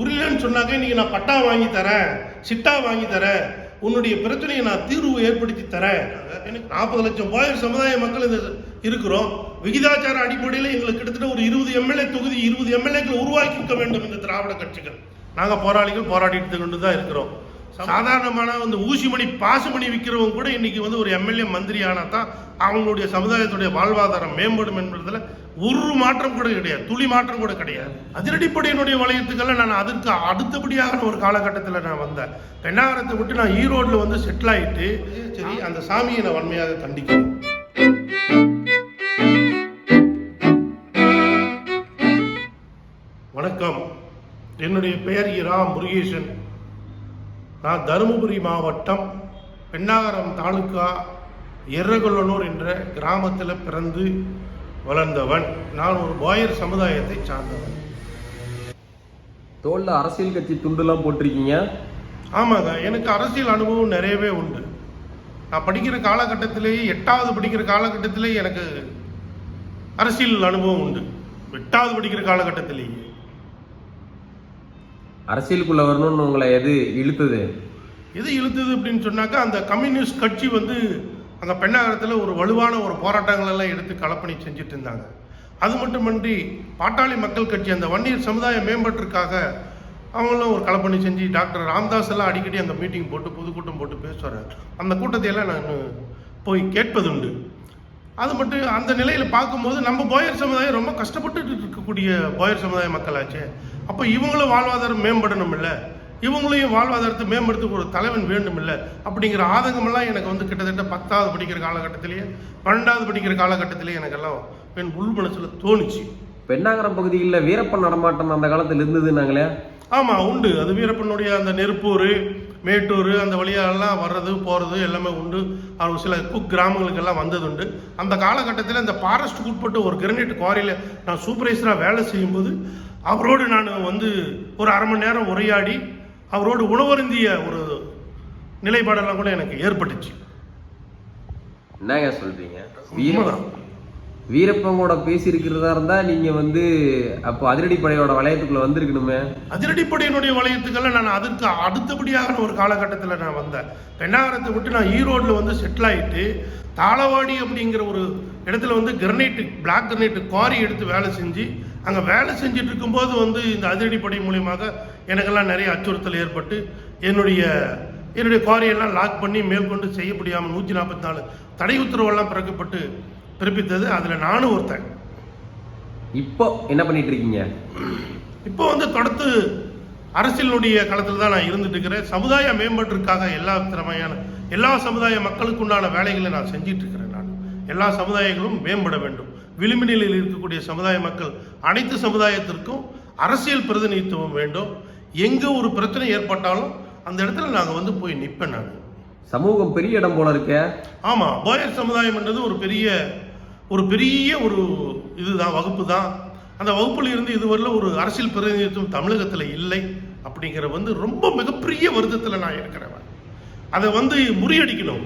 புரியலன்னு சொன்னாக்க இன்றைக்கி நான் பட்டா வாங்கி தரேன் சிட்டா வாங்கி தரேன் உன்னுடைய பிரச்சனையை நான் தீர்வு ஏற்படுத்தி தரேன். எனக்கு நாற்பது லட்சம் போயர் சமுதாய மக்கள் இந்த இருக்கிறோம். விகிதாச்சார அடிப்படையில் எங்களுக்கு கிட்டத்தட்ட ஒரு இருபது எம்எல்ஏ தொகுதி இருபது எம்எல்ஏக்கள் உருவாக்கி இருக்க வேண்டும் இந்த திராவிட கட்சிகள். நாங்கள் போராளிகள் போராடிட்டு கொண்டு தான் இருக்கிறோம். சாதாரணமான அந்த ஊசிமணி பாசுமணி விற்கிறவங்க கூட இன்னைக்கு வந்து ஒரு எம்எல்ஏ மந்திரி ஆனா தான் அவங்களுடைய சமுதாயத்துடைய வாழ்வாதாரம் மேம்படும் என்பதில் ஒரு மாற்றம் கூட கிடையாது. துளி மாற்றம் கூட கிடையாது. அதிரடிப்படையினுடைய வளையத்துக்கெல்லாம் நான் அதற்கு அடுத்தபடியாக ஒரு காலகட்டத்தில் நான் வந்தேன். பெண்ணாகரத்தை விட்டு நான் ஈரோட்டில் வந்து செட்டில் ஆயிட்டு சரி அந்த சாமியை நான் வன்மையாக கண்டிக்கிறேன். வணக்கம். என்னுடைய பெயர் இரா முருகேசன். நான் தருமபுரி மாவட்டம் பெண்ணாகரம் தாலுகா எர்ரகொல்லனூர் என்ற கிராமத்தில் பிறந்து வளர்ந்தவன். நான் ஒரு போயர் சமுதாயத்தை சார்ந்தவன். தோல்ல அரசியல் கட்சி துண்டுலாம் போட்டிருக்கீங்க? ஆமாங்க. எனக்கு அரசியல் அனுபவம் நிறையவே உண்டு. நான் படிக்கிற காலகட்டத்திலேயே எட்டாவது படிக்கிற காலகட்டத்திலேயே எனக்கு அரசியல் அனுபவம் உண்டு. எட்டாவது படிக்கிற காலகட்டத்திலேயே. அரசியலுக்குள்ள வரணும்னு உங்களை எது இழுத்தது? எது இழுத்தது அப்படின்னு சொன்னாக்கா அந்த கம்யூனிஸ்ட் கட்சி வந்து அந்த பெண்ணாகரத்தில் ஒரு வலுவான ஒரு போராட்டங்கள் எல்லாம் எடுத்து களப்பணி செஞ்சுட்டு இருந்தாங்க. அது மட்டுமின்றி பாட்டாளி மக்கள் கட்சி அந்த வன்னியர் சமுதாய மேம்பாட்டிற்காக அவங்களும் ஒரு களப்பணி செஞ்சு டாக்டர் ராம்தாஸ் எல்லாம் அடிக்கடி அந்த மீட்டிங் போட்டு பொதுக்கூட்டம் போட்டு பேசுவார். அந்த கூட்டத்தையெல்லாம் நான் போய் கேட்பதுண்டு. அது மட்டும் அந்த நிலையில் பார்க்கும்போது நம்ம போயர் சமுதாயம் ரொம்ப கஷ்டப்பட்டு இருக்கக்கூடிய போயர் சமுதாய மக்களாச்சே. அப்போ இவங்களும் வாழ்வாதாரம் மேம்படணும் இல்லை இவங்களையும் வாழ்வாதாரத்தை மேம்படுத்த ஒரு தலைவன் வேண்டும் இல்லை அப்படிங்கிற ஆதங்கமெல்லாம் எனக்கு வந்து கிட்டத்தட்ட பத்தாவது படிக்கிற காலகட்டத்திலேயே பன்னெண்டாவது படிக்கிற காலகட்டத்திலேயே எனக்கெல்லாம் என் உள் மனசில் தோணுச்சு. பெண்ணாகரம் பகுதியில் வீரப்பன் நடமாட்டம் அந்த காலத்தில் இருந்ததுன்னாங்களே? ஆமாம் உண்டு. அது வீரப்பனுடைய அந்த நெருப்பூர் மேட்டூர் அந்த வழியாலாம் வர்றது போகிறது எல்லாமே உண்டு. அவர் சில குக் கிராமங்களுக்கெல்லாம் வந்தது உண்டு அந்த காலகட்டத்தில் இந்த ஃபாரஸ்ட்டுக்கு உட்பட்டு ஒரு கிரனைட் குவாரியில் நான் சூப்பர்வைசராக வேலை செய்யும்போது அவரோடு நான் வந்து ஒரு அரை மணி நேரம் உரையாடி அவரோடு உணவருந்திய ஒரு நிலைப்பாடெல்லாம் கூட எனக்கு ஏற்பட்டுச்சு. என்னங்க சொல்றீங்க? வீரப்பங்கோட பேசி இருக்கிறதா பேசியிருக்கிறதா இருந்தா நீங்க வந்து அப்போ அதிரடிப்படையோட வளையத்துக்குள்ள வந்திருக்கணுமே. அதிரடிப்படையினுடைய வளையத்துக்கெல்லாம் நான் அதற்கு அடுத்தபடியாக ஒரு காலகட்டத்தில் நான் வந்தேன். பெண்ணாகரத்தை விட்டு நான் ஈரோட்டில் வந்து செட்டில் ஆயிட்டு தாளவாடி அப்படிங்கிற ஒரு இடத்துல வந்து கிரனைட்டு பிளாக் கிரனைட்டு குவாரி எடுத்து வேலை செஞ்சு அங்கே வேலை செஞ்சுட்டு இருக்கும்போது வந்து இந்த அதிரடிப்படை மூலியமாக எனக்கெல்லாம் நிறைய அச்சுறுத்தல் ஏற்பட்டு என்னுடைய என்னுடைய குவாரியெல்லாம் லாக் பண்ணி மேற்கொண்டு செய்ய முடியாமல் நூற்றி நாற்பத்தி நாலு தடை உத்தரவெல்லாம் பிறக்கப்பட்டு பிறப்பித்தது அதில் நானும் ஒருத்தன். இப்போ என்ன பண்ணிட்டு இருக்கீங்க இப்போ வந்து தொடர்ந்து அரசியலுடைய களத்தில் தான் நான் இருந்துட்டு இருக்கிறேன் சமுதாய மேம்பாட்டிற்காக எல்லா திறமையான எல்லா சமுதாய மக்களுக்கு உண்டான வேலைகளை நான் செஞ்சிட்டு இருக்கிறேன் நான். எல்லா சமுதாயங்களும் மேம்பட வேண்டும். விளிம்பு நிலையில் இருக்கக்கூடிய சமுதாய மக்கள் அனைத்து சமுதாயத்திற்கும் அரசியல் பிரதிநிதித்துவம் வேண்டும். எங்கே ஒரு பிரச்சனை ஏற்பட்டாலும் அந்த இடத்துல நாங்கள் வந்து போய் நிற்பேன் நான். சமூகம் பெரிய இடம் போல இருக்கே. ஆமாம் போயர் சமுதாயம்ன்றது ஒரு பெரிய ஒரு பெரிய ஒரு இதுதான் வகுப்பு தான் அந்த வகுப்பில் இருந்து இதுவரையில் ஒரு அரசியல் பிரதிநிதித்துவம் தமிழகத்தில் இல்லை அப்படிங்கிற வந்து ரொம்ப மிகப்பெரிய வருத்தத்தில் நான் இருக்கிறவன். அதை வந்து முறியடிக்கணும்.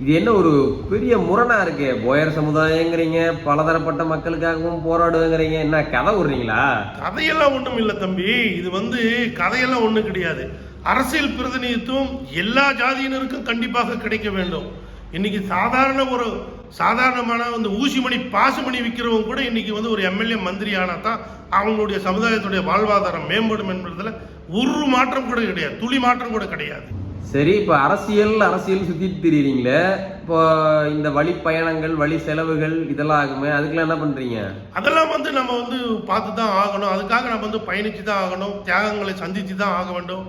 இது என்ன ஒரு பெரிய முரணா இருக்கே? போயர் சமுதாயங்கிறீங்க பலதரப்பட்ட மக்களுக்காகவும் போராடுவேங்கிறீங்க. என்ன கதை விடுறீங்களா? கதையெல்லாம் ஒன்றும் இல்லை தம்பி. இது வந்து கதையெல்லாம் ஒன்றும் கிடையாது. அரசியல் பிரதிநிதித்துவம் எல்லா ஜாதியினருக்கும் கண்டிப்பாக கிடைக்க வேண்டும். இன்னைக்கு சாதாரண ஒரு சாதாரணமான வந்து ஊசிமணி பாசுமணி விற்கிறவங்க கூட இன்னைக்கு வந்து ஒரு எம்எல்ஏ மந்திரி ஆனா தான் அவங்களுடைய சமுதாயத்துடைய வாழ்வாதாரம் மேம்படும் என்பதில் ஒரு மாற்றம் கூட கிடையாது துளி மாற்றம் கூட கிடையாது. சரி இப்போ அரசியல் அரசியல் சுத்திட்டு திரியுறீங்களே இப்போ இந்த வழி பயணங்கள் வழி செலவுகள் இதெல்லாம் ஆகுமே அதுக்கெல்லாம் என்ன பண்றீங்க? அதெல்லாம் வந்து நம்ம வந்து பார்த்து தான் ஆகணும். அதுக்காக நம்ம வந்து பயணித்து தான் ஆகணும். தியாகங்களை சந்தித்து தான் ஆக வேண்டும்.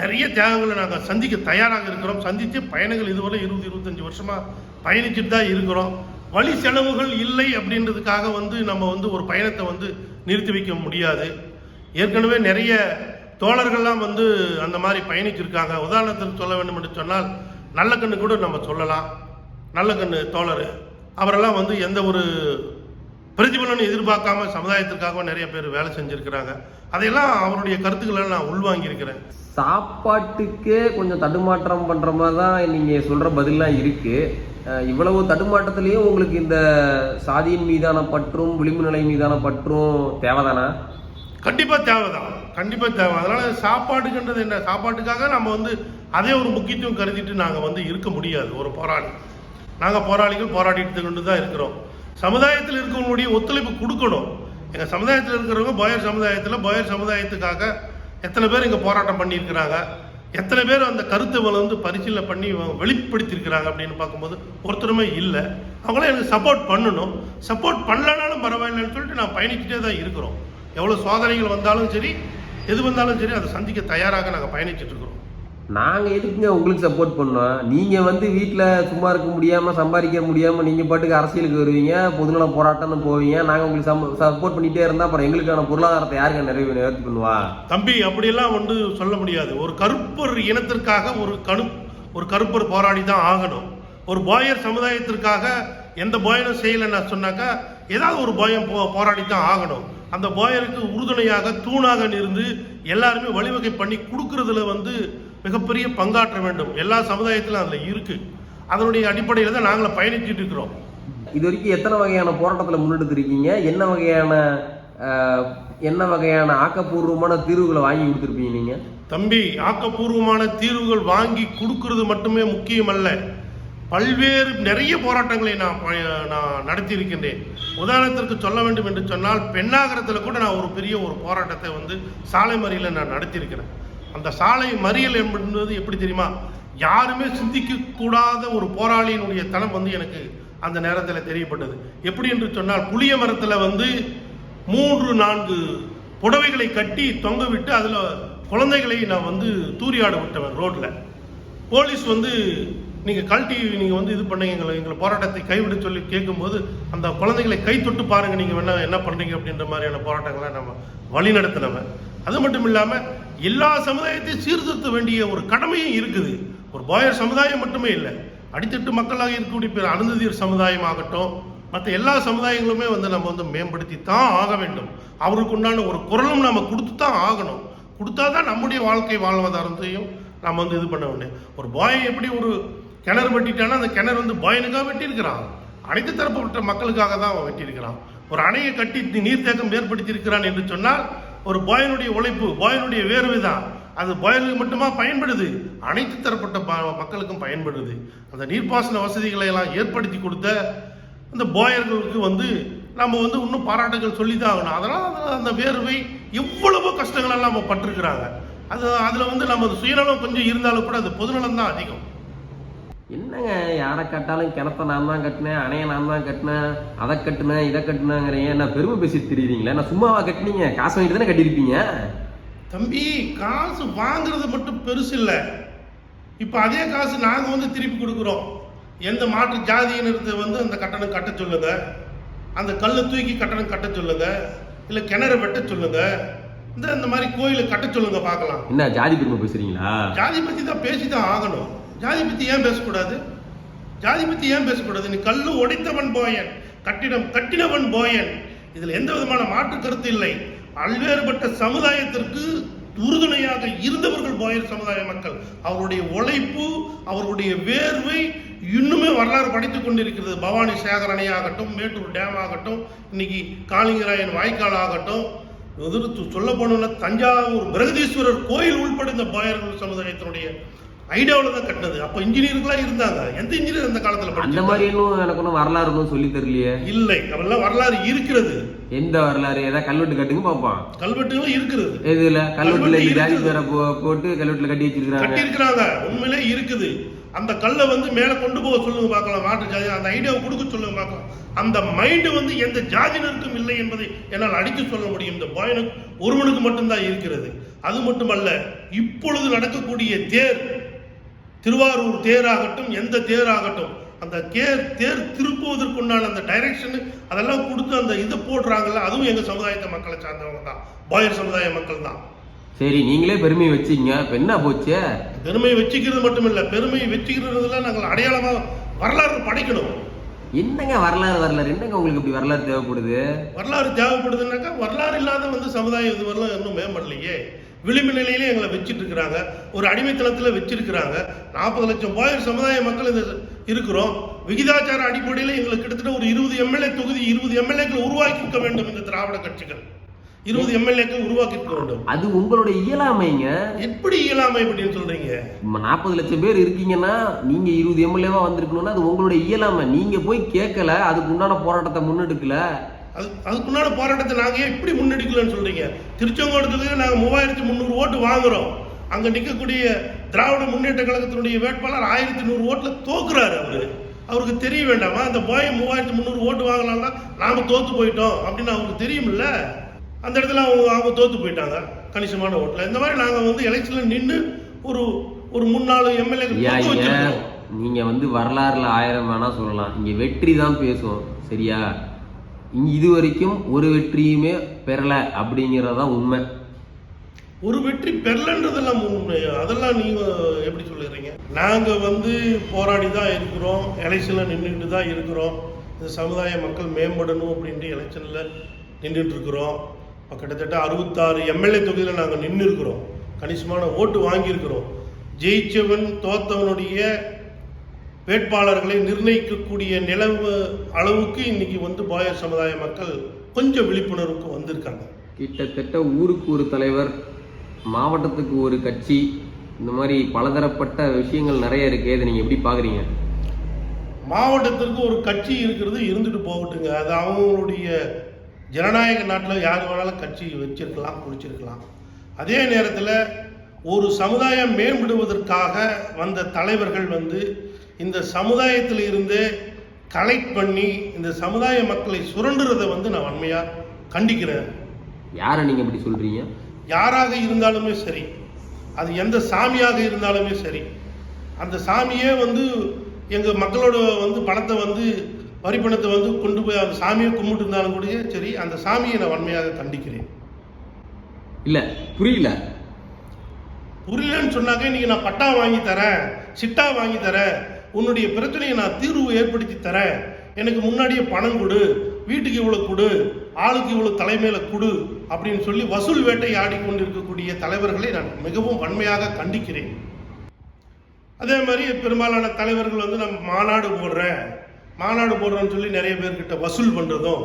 நிறைய தியாகங்களை நாங்கள் சந்திக்க தயாராக இருக்கிறோம். சந்தித்து பயணங்கள் இதுவரை இருபது இருபத்தஞ்சி வருஷமாக பயணிச்சுட்டு தான் இருக்கிறோம். வழி செலவுகள் இல்லை அப்படின்றதுக்காக வந்து நம்ம வந்து ஒரு பயணத்தை வந்து நிறுத்தி வைக்க முடியாது. ஏற்கனவே நிறைய தோழர்கள்லாம் வந்து அந்த மாதிரி பயணிச்சிருக்காங்க. உதாரணத்துக்கு சொல்ல வேண்டும் என்று சொன்னால் நல்ல கண்ணு கூட நம்ம சொல்லலாம். நல்ல கண்ணு தோழர். அவரெல்லாம் வந்து எந்த ஒரு பிரதிபலனும் எதிர்பார்க்காம சமுதாயத்திற்காக நிறைய பேர் வேலை செஞ்சுருக்கிறாங்க. அதையெல்லாம் அவருடைய கருத்துக்களை நான் உள்வாங்கியிருக்கிறேன். சாப்பாட்டுக்கே கொஞ்சம் தடுமாற்றம் பண்ணுற மாதிரி தான் நீங்கள் சொல்கிற பதிலாம் இருக்குது இவ்வளவு தடுமாட்டத்திலையும் உங்களுக்கு இந்த சாதியின் மீதான பற்றும் விளிம்பு நிலை மீதான பற்றும் தேவைதானா? கண்டிப்பாக தேவைதான். கண்டிப்பாக தேவை. அதனால் சாப்பாடுன்றது என்ன? சாப்பாட்டுக்காக நம்ம வந்து அதே ஒரு முக்கியத்துவம் கருதிட்டு நாங்கள் வந்து இருக்க முடியாது. ஒரு போராளி. நாங்கள் போராளிகள் போராடிட்டு கொண்டு தான் இருக்கிறோம். சமுதாயத்தில் இருக்கிறவங்களுடைய ஒத்துழைப்பு கொடுக்கணும். எங்கள் சமுதாயத்தில் இருக்கிறவங்க போயர் சமுதாயத்தில் போயர் சமுதாயத்துக்காக எத்தனை பேர் இங்கே போராட்டம் பண்ணியிருக்கிறாங்க? எத்தனை பேர் அந்த கருத்தை வந்து பரிசீலனை பண்ணி வெளிப்படுத்தியிருக்கிறாங்க அப்படின்னு பார்க்கும்போது ஒருத்தருமே இல்லை. அவங்களாம் எனக்கு சப்போர்ட் பண்ணணும். சப்போர்ட் பண்ணலனாலும் பரவாயில்லைன்னு சொல்லிட்டு நான் பயணிச்சுட்டே தான் இருக்கிறோம். எவ்வளோ சோதனைகள் வந்தாலும் சரி எது வந்தாலும் சரி அதை சந்திக்க தயாராக நாங்கள் பயணிச்சுட்டு இருக்கிறோம். நாங்கள் எதுக்குங்க உங்களுக்கு சப்போர்ட் பண்ணோம்? நீங்கள் வந்து வீட்டில் சும்மா இருக்க முடியாமல் சம்பாதிக்க முடியாமல் நீங்கள் பாட்டுக்கு அரசியலுக்கு வருவீங்க பொதுநல போராட்டம்னு போவீங்க நாங்கள் உங்களுக்கு சப்போர்ட் பண்ணிகிட்டே இருந்தால் அப்புறம் எங்களுக்கான பொருளாதாரத்தை யாருங்க நிறைவு நிவர்த்தி பண்ணுவா தம்பி அப்படியெல்லாம் வந்து சொல்ல முடியாது. ஒரு கருப்பர் இனத்திற்காக ஒரு கணு ஒரு கருப்பர் போராடி தான் ஆகணும். ஒரு பாயர் சமுதாயத்திற்காக எந்த போயனும் செய்யலைன்னு சொன்னாக்கா ஏதாவது ஒரு பாயம் போ போராடி தான் ஆகணும். அந்த போயருக்கு உறுதுணையாக தூணாக இருந்து எல்லாருமே வழிவகை பண்ணி கொடுக்கறதுல வந்து மிகப்பெரிய பங்காற்ற வேண்டும். எல்லா சமுதாயத்திலும் அதில் இருக்கு. அதனுடைய அடிப்படையில் தான் நாங்களும் பயணிச்சுட்டு இருக்கிறோம். இது வரைக்கும் எத்தனை வகையான போராட்டத்துல முன்னெடுத்திருக்கீங்க என்ன வகையான என்ன வகையான ஆக்கப்பூர்வமான தீர்வுகளை வாங்கி கொடுத்துருப்பீங்க நீங்க? தம்பி ஆக்கப்பூர்வமான தீர்வுகள் வாங்கி கொடுக்கறது மட்டுமே முக்கியம் அல்ல பல்வேறு நிறைய போராட்டங்களை நான் நான் நடத்தி இருக்கின்றேன் உதாரணத்திற்கு சொல்ல வேண்டும் என்று சொன்னால் பெண்ணாகரத்தில் கூட நான் ஒரு பெரிய ஒரு போராட்டத்தை வந்து சாலை மறியலில் நான் நடத்தியிருக்கிறேன். அந்த சாலை மறியல் என்பது எப்படி தெரியுமா? யாருமே சிந்திக்க கூடாத ஒரு போராளியினுடைய தனம் வந்து எனக்கு அந்த நேரத்தில் தெரியப்பட்டது. எப்படி என்று சொன்னால் புளிய மரத்தில் வந்து மூன்று நான்கு புடவைகளை கட்டி தொங்க விட்டு அதில் குழந்தைகளை நான் வந்து தூரியாட விட்டவன் ரோட்டில் போலீஸ் வந்து நீங்கள் கழட்டி நீங்கள் வந்து இது பண்ணுங்க எங்களை எங்களை போராட்டத்தை கைவிட சொல்லி கேட்கும்போது அந்த குழந்தைகளை கை தொட்டு பாருங்கள் நீங்கள் வேணா என்ன பண்ணுறீங்க அப்படின்ற மாதிரியான போராட்டங்களை நம்ம வழி நடத்தினவன் அது மட்டும் இல்லாமல் எல்லா சமுதாயத்தையும் சீர்திருத்த வேண்டிய ஒரு கடமையும் இருக்குது. ஒரு போயர் சமுதாயம் மட்டுமே இல்லை. அடித்தட்டு மக்களாக இருக்கக்கூடிய பிற அருந்ததியர் சமுதாயம் ஆகட்டும் மற்ற எல்லா சமுதாயங்களுமே வந்து நம்ம வந்து மேம்படுத்தி தான் ஆக வேண்டும். அவருக்கு உண்டான ஒரு குரலும் நம்ம கொடுத்து தான் ஆகணும். கொடுத்தா தான் நம்முடைய வாழ்க்கை வாழ்வாதாரத்தையும் நம்ம வந்து இது பண்ண வேண்டும் ஒரு பாய் எப்படி ஒரு கிணறு வெட்டிட்டானா அந்த கிணறு வந்து பாயனுக்காக வெட்டியிருக்கிறான். அனைத்து தரப்பட்ட மக்களுக்காக தான் அவன் வெட்டியிருக்கிறான். ஒரு அணையை கட்டி நீர்த்தேக்கம் ஏற்படுத்தியிருக்கிறான் என்று சொன்னால் ஒரு பாயனுடைய உழைப்பு பாயனுடைய வேர்வை தான். அது பாயலுக்கு மட்டுமா பயன்படுது? அனைத்து தரப்பட்ட ப- மக்களுக்கும் பயன்படுது. அந்த நீர்ப்பாசன வசதிகளை எல்லாம் ஏற்படுத்தி கொடுத்த அந்த போயர்களுக்கு வந்து நம்ம வந்து இன்னும் பாராட்டுகள் சொல்லி தான் ஆகணும். அதனால் அதில் அந்த வேர்வை எவ்வளவோ கஷ்டங்களெல்லாம் நம்ம பட்டிருக்கிறாங்க. அது அதில் வந்து நம்ம சுயநலம் கொஞ்சம் இருந்தாலும் கூட அது பொதுநலம் தான் அதிகம். என்னங்க யாரை கட்டாலும் கிணத்த நான் தான் கட்டினேன் அணையை நான் தான் கட்டினேன் அதை கட்டினேன் இதை கட்டினேங்கிறீங்க. என்ன பெருமை பேசிட்டு தெரியுறீங்களா? நான் சும்மாவா கட்டினீங்க? காசு வாங்கிட்டு தானே கட்டியிருப்பீங்க? தம்பி காசு வாங்குறது மட்டும் பெருசு இல்லை. இப்போ அதே காசு நாங்கள் வந்து திருப்பி கொடுக்குறோம். எந்த மாற்று ஜாதியினருக்கு வந்து அந்த கட்டணம் கட்ட சொல்லுங்க? அந்த கல்லை தூக்கி கட்டணம் கட்ட சொல்லுங்க? இல்லை கிணறு வெட்ட சொல்லுங்க? இந்த இந்த மாதிரி கோயிலை கட்ட சொல்லுங்க பார்க்கலாம். என்ன ஜாதி பெருமை பேசுறீங்களா? ஜாதி பத்தி தான் பேசி தான் ஆகணும். ஜாதி பத்தி ஏன் பேசக்கூடாது? ஜாதி பத்தி ஏன் பேசக்கூடாது? நீ கல்லு உடைத்தவன் போயன் கட்டிடம் கட்டினவன் போயன். இதில் எந்த விதமான மாற்று கருத்து இல்லை. பல்வேறுபட்ட சமுதாயத்திற்கு உறுதுணையாக இருந்தவர்கள் போயர் சமுதாய மக்கள். அவருடைய உழைப்பு அவருடைய வேர்வை இன்னுமே வரலாறு படித்துக் கொண்டிருக்கிறது. பவானி சேகர் ஆகட்டும் மேட்டூர் டேம் ஆகட்டும் இன்னைக்கு காளிங்கராயன் வாய்க்கால் ஆகட்டும். எதிர்த்து சொல்ல போனோம்னா தஞ்சாவூர் பிரகதீஸ்வரர் கோயில் உள்பட இந்த போயர்கள் சமுதாயத்தினுடைய ஐடியாவில் தான் கட்டினது. அப்போ இன்ஜினியர்களாக இருந்தாங்க. எந்த இன்ஜினியர் அந்த காலத்தில் அந்த மாதிரி இன்னும் எனக்கு ஒன்றும் வரலாறு ஒன்றும் சொல்லி தரலையே இல்லை. அவெல்லாம் வரலாறு இருக்கிறது. எந்த வரலாறு? ஏதாவது கல்வெட்டு கட்டுங்க பார்ப்போம் கல்வெட்டுகளும் இருக்கிறது எதுல? கல்வெட்டுல ஜாதி இருக்குது. பேரை போட்டு கல்வெட்டுல கட்டி வச்சிருக்காங்க கட்டியிருக்கிறாங்க. உண்மையிலே இருக்குது. அந்த கல்லை வந்து மேலே கொண்டு போக சொல்லுங்க பார்க்கலாம். மாற்று ஜாதி அந்த ஐடியாவை கொடுக்க சொல்லுங்க பார்க்கலாம். அந்த மைண்டு வந்து எந்த ஜாதியினருக்கும் இல்லை என்பதை என்னால் அடித்து சொல்ல முடியும். இந்த பாயனுக்கு ஒருவனுக்கு மட்டும்தான் இருக்கிறது. அது மட்டுமல்ல இப்பொழுது நடக்கக்கூடிய தேர் திருவாரூர் தேராகட்டும் எந்த தேராகட்டும் அந்த தேர் தேர் திருப்புவதற்குண்டான அந்த டைரக்ஷன் அதெல்லாம் கொடுத்து அந்த இதை போடுறாங்கல்ல அதுவும் எங்க சமுதாயத்தை மக்களை சார்ந்தவங்க தான். பாயர் சமுதாய மக்கள் தான். சரி நீங்களே பெருமை வச்சீங்க. இப்ப என்ன போச்சு? பெருமை வச்சுக்கிறது மட்டும் இல்ல பெருமை வச்சுக்கிறதுல நாங்கள் அடையாளமா வரலாறு படைக்கணும். என்னங்க வரலாறு வரலாறு? என்னங்க உங்களுக்கு இப்படி வரலாறு தேவைப்படுது? வரலாறு தேவைப்படுதுன்னாக்கா வரலாறு இல்லாத வந்து சமுதாயம் இதுவரைலாம் இன்னும் மேம்படலையே. விளிம்பு நிலையிலே எங்களை வச்சிட்டு இருக்கிறாங்க ஒரு அடிமைத்தனத்தில் வச்சிருக்கிறாங்க. நாற்பது லட்சம் பாயர் சமுதாய மக்கள் இது இருக்கிறோம். விகிதாச்சார அடிப்படையில் எங்களுக்கு கிட்டத்தட்ட ஒரு இருபது எம்எல்ஏ தொகுதி இருபது எம்எல்ஏக்களை உருவாக்கி இருக்க வேண்டும் இந்த திராவிட கட்சிகள். இருபது எம்எல்ஏக்கள் உருவாக்கி இருக்க வேண்டும். அது உங்களோட இயலாமைங்க. எப்படி இயலாமை அப்படின்னு சொல்றீங்க? நாற்பது லட்சம் பேர் இருக்கீங்கன்னா நீங்க இருபது எம்எல்ஏவா வந்திருக்கணும்னா அது உங்களோட இயலாமை. நீங்க போய் கேட்கல அதுக்கு உண்டான போராட்டத்தை முன்னெடுக்கல. அது அதுக்குண்டான போராட்டத்தை நாங்க ஏன் இப்படி முன்னெடுக்கலன்னு சொல்றீங்க? திருச்செங்கோடத்துல நாங்க மூவாயிரத்தி முந்நூறு ஓட்டு வாங்குறோம். அங்க நிற்கக்கூடிய திராவிட முன்னேற்ற கழகத்தினுடைய வேட்பாளர் ஆயிரத்தி நூறு ஓட்டுல தோக்குறாரு அவரு. அவருக்கு தெரிய வேண்டாமா? அந்த போய் மூவாயிரத்தி முந்நூறு ஓட்டு வாங்கலாம்னா நாம தோத்து போயிட்டோம் அப்படின்னு அவருக்கு தெரியுமில்ல அந்த இடத்துல அவங்க அவங்க தோத்து போயிட்டாங்க கணிசமான ஓட்டுல. இந்த மாதிரி நாங்க வந்து எலெக்ஷன்ல நின்று ஒரு ஒரு முன்னாள் எம்எல்ஏ ஐயா ஐயா நீங்க வந்து வரலாறுல ஆயிரம் வேணா சொல்லலாம். இங்க வெற்றி தான் பேசும் சரியா? இது வரைக்கும் ஒரு வெற்றியுமே பெறல அப்படிங்கறதுதான் உண்மை. ஒரு வெற்றி பெறலன்றதெல்லாம் உண்மை. அதெல்லாம் நீங்க எப்படி சொல்லுறீங்க? நாங்க வந்து போராடி தான் இருக்கிறோம். எலெக்ஷன்ல நின்றுட்டு தான் இருக்கிறோம். இந்த சமுதாய மக்கள் மேம்படணும் அப்படின்ட்டு எலெக்ஷன்ல நின்றுட்டு இருக்கிறோம் கிட்டத்தட்ட அறுபத்தாறு எம்எல்ஏ தொகுதியில் நாங்கள் நின்று இருக்கிறோம் கணிசமான ஓட்டு வாங்கியிருக்கிறோம். ஜெயிச்சவன் தோத்தவனுடைய வேட்பாளர்களை நிர்ணயிக்கக்கூடிய நிலவு அளவுக்கு இன்னைக்கு வந்து பாயர் சமுதாய மக்கள் கொஞ்சம் விழிப்புணர்வுக்கு வந்திருக்காங்க. கிட்டத்தட்ட ஊருக்கு ஒரு தலைவர் மாவட்டத்துக்கு ஒரு கட்சி இந்த மாதிரி பலதரப்பட்ட விஷயங்கள் நிறைய இருக்கு இதை நீங்க எப்படி பாக்குறீங்க? மாவட்டத்திற்கு ஒரு கட்சி இருக்கிறது இருந்துட்டு போகட்டுங்க. அது அவங்களுடைய ஜனநாயக நாட்டில் யார் வேணாலும் கட்சி வச்சிருக்கலாம் குறிச்சிருக்கலாம் அதே நேரத்தில் ஒரு சமுதாயம் மேம்படுவதற்காக வந்த தலைவர்கள் வந்து இந்த சமுதாயத்தில் இருந்து கலெக்ட் பண்ணி இந்த சமுதாய மக்களை சுரண்டுறதை வந்து நான் வன்மையாக கண்டிக்கிறேன். யாரை நீங்க இப்படி சொல்றீங்க? யாராக இருந்தாலுமே சரி. அது எந்த சாமியாக இருந்தாலுமே சரி. அந்த சாமியே வந்து எங்கள் மக்களோட வந்து பணத்தை வந்து வரி பணத்தை வந்து கொண்டு போய் அந்த சாமியை கும்பிட்டு இருந்தாலும் கூட சரி அந்த சாமியை நான் வன்மையாக கண்டிக்கிறேன். இல்ல புரியல. புரியலன்னு சொன்னாக்க இன்னைக்கு நான் பட்டா வாங்கி தரேன் சிட்டா வாங்கி தரேன் உன்னுடைய பிரச்சனையை நான் தீர்வு ஏற்படுத்தி தரேன். எனக்கு முன்னாடியே பணம் கொடு வீட்டுக்கு இவ்வளோ கொடு ஆளுக்கு இவ்வளோ தலைமையில கொடு அப்படின்னு சொல்லி வசூல் வேட்டை ஆடிக்கொண்டிருக்கக்கூடிய தலைவர்களை நான் மிகவும் வன்மையாக கண்டிக்கிறேன். அதே மாதிரி பெரும்பாலான தலைவர்கள் வந்து நம்ம மாநாடு போடுறேன். மாநாடு போடுறோன்னு சொல்லி நிறைய பேர்கிட்ட வசூல் பண்ணுறதும்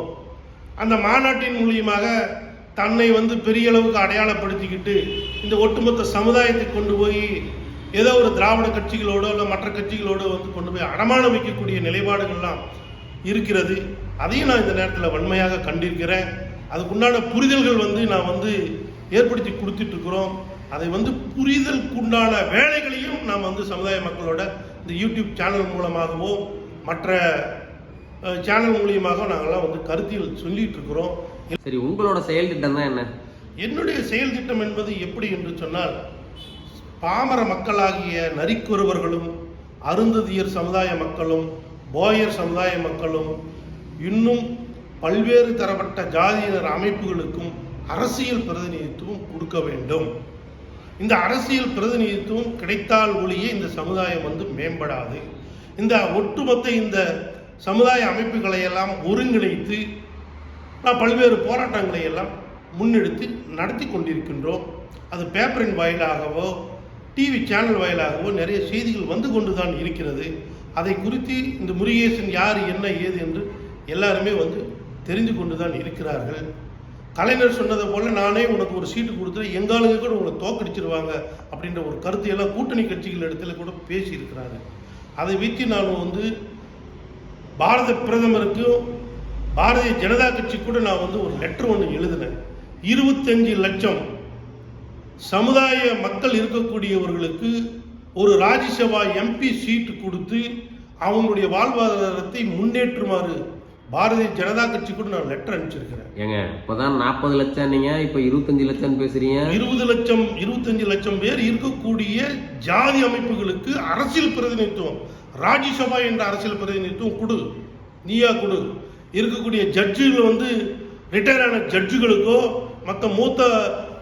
அந்த மாநாட்டின் மூலியமாக தன்னை வந்து பெரிய அளவுக்கு அடையாளப்படுத்திக்கிட்டு இந்த ஒட்டுமொத்த சமுதாயத்தை கொண்டு போய் ஏதோ ஒரு திராவிட கட்சிகளோடோ இல்லை மற்ற கட்சிகளோடோ வந்து கொண்டு போய் அடமானம் வைக்கக்கூடிய நிலைப்பாடுகள்லாம் இருக்கிறது. அதையும் நான் இந்த நேரத்தில் வன்மையாக கண்டிருக்கிறேன். அதுக்குண்டான புரிதல்கள் வந்து நான் வந்து ஏற்படுத்தி கொடுத்துட்டு இருக்கிறோம் அதை வந்து புரிதலுக்குண்டான வேலைகளையும் நாம் வந்து சமுதாய மக்களோட இந்த யூடியூப் சேனல் மூலமாகவோ மற்ற சேனல் மூலியமாக நாங்கள்லாம் வந்து கருத்தியல் சொல்லிட்டு இருக்கிறோம் சரி உங்களோட செயல் திட்டம் தான் என்ன? என்னுடைய செயல் திட்டம் என்பது எப்படி என்று சொன்னால் பாமர மக்களாகிய நரிக்குறவர்களும் அருந்ததியர் சமுதாய மக்களும் போயர் சமுதாய மக்களும் இன்னும் பல்வேறு தரப்பட்ட ஜாதியினர் அமைப்புகளுக்கும் அரசியல் பிரதிநிதித்துவம் கொடுக்க வேண்டும். இந்த அரசியல் பிரதிநிதித்துவம் கிடைத்தால் ஒழிய இந்த சமுதாயம் வந்து மேம்படாது. இந்த ஒட்டுமொத்த இந்த சமுதாய அமைப்புகளை எல்லாம் ஒருங்கிணைத்து பல்வேறு போராட்டங்களை எல்லாம் முன்னெடுத்து நடத்தி கொண்டிருக்கின்றோம். அது பேப்பரின் வாயிலாகவோ டிவி சேனல் வாயிலாகவோ நிறைய செய்திகள் வந்து கொண்டு தான் இருக்கிறது. அதை குறித்து இந்த முருகேசன் யார் என்ன ஏது என்று எல்லாருமே வந்து தெரிந்து கொண்டு தான் இருக்கிறார்கள். கலைஞர் சொன்னதை போல நானே உனக்கு ஒரு சீட்டு கொடுத்துட்டு எங்காலுங்க கூட உங்களை தோக்கடிச்சிருவாங்க அப்படின்ற ஒரு கருத்தையெல்லாம் கூட்டணி கட்சிகள் இடத்துல கூட பேசியிருக்கிறாரு அதை வைத்து நான் வந்து பாரத பிரதமருக்கும் பாரதிய ஜனதா கட்சி கூட நான் வந்து ஒரு லெட்டர் ஒன்று எழுதினேன். இருபத்தஞ்சு லட்சம் சமுதாய மக்கள் இருக்கக்கூடியவர்களுக்கு ஒரு ராஜ்யசபா எம்பி சீட்டு கொடுத்து அவங்களுடைய வாழ்வாதாரத்தை முன்னேற்றுமாறு பாரதிய ஜனதா கட்சி கூட நான் லெட்டர் அனுப்பிச்சிருக்கிறேன். ஏங்க இப்பதான் நாற்பது லட்சம் நீங்க இப்ப இருபத்தஞ்சு லட்சம் பேசுறீங்க? இருபது லட்சம் இருபத்தஞ்சு லட்சம் பேர் இருக்கக்கூடிய ஜாதி அமைப்புகளுக்கு அரசியல் பிரதிநிதித்துவம் ராஜ்யசபா என்ற அரசியல் பிரதிநிதித்துவம் கொடு நீயா கொடு. இருக்கக்கூடிய ஜட்ஜுகள் வந்து ரிட்டையர் ஆன ஜட்ஜுகளுக்கோ மற்ற மூத்த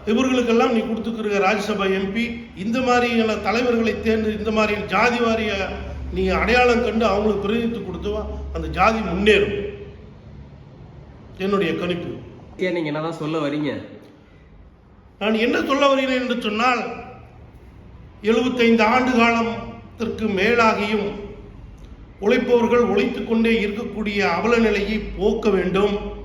இவர்களுக்கெல்லாம் நீ கொடுத்துக்கிற ராஜ்யசபா எம்பி இந்த மாதிரியான தலைவர்களை தேர்ந்து இந்த மாதிரி ஜாதி வாரிய நீ அடையாளம் கண்டு அவங்களுக்கு பிரதிநிதித்துவம் கொடுத்தவா அந்த ஜாதி முன்னேறும். என்னுடைய கணிப்பு. ஏன் நீங்க என்னதான் சொல்ல வரீங்க? நான் என்ன சொல்ல வருகிறேன் என்று சொன்னால் எழுபத்தைந்து ஆண்டு காலத்திற்கு மேலாகியும் உழைப்பவர்கள் உழைத்துக் கொண்டே இருக்கக்கூடிய அவல நிலையை போக்க வேண்டும்.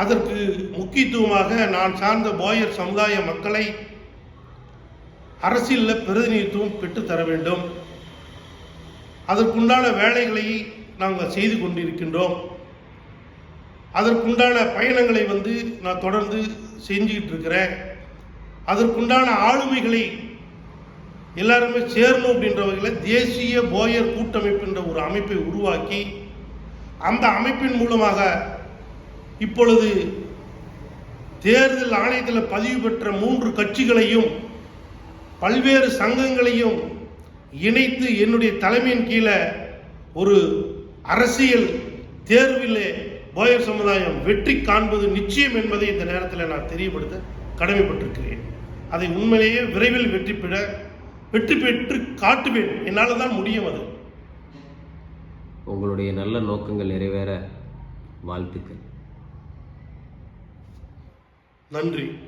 அதற்கு முக்கியத்துவமாக நான் சார்ந்த போயர் சமுதாய மக்களை அரசியலில் பிரதிநிதித்துவம் பெற்றுத்தர வேண்டும். அதற்குண்டான வேலைகளை நாங்கள் செய்து கொண்டிருக்கின்றோம். அதற்குண்டான பயணங்களை வந்து நான் தொடர்ந்து செஞ்சுக்கிட்டு இருக்கிறேன். அதற்குண்டான ஆளுமைகளை எல்லாருமே சேரணும் அப்படின்ற வகையில் தேசிய போயர் கூட்டமைப்புன்ற ஒரு அமைப்பை உருவாக்கி அந்த அமைப்பின் மூலமாக இப்பொழுது தேர்தல் ஆணையத்தில் பதிவு பெற்ற மூன்று கட்சிகளையும் பல்வேறு சங்கங்களையும் இணைத்து என்னுடைய தலைமையின் கீழே ஒரு அரசியல் தேர்விலே போயர் சமுதாயம் வெற்றி காண்பது நிச்சயம் என்பதை இந்த நேரத்தில் நான் தெரியப்படுத்த கடமைப்பட்டிருக்கிறேன். அதை உண்மையிலேயே விரைவில் வெற்றி பெற வெற்றி பெற்று காட்டுவேன். என்னால் தான் முடியும் அது. உங்களுடைய நல்ல நோக்கங்கள் நிறைவேற வாழ்த்துக்கள். நன்றி.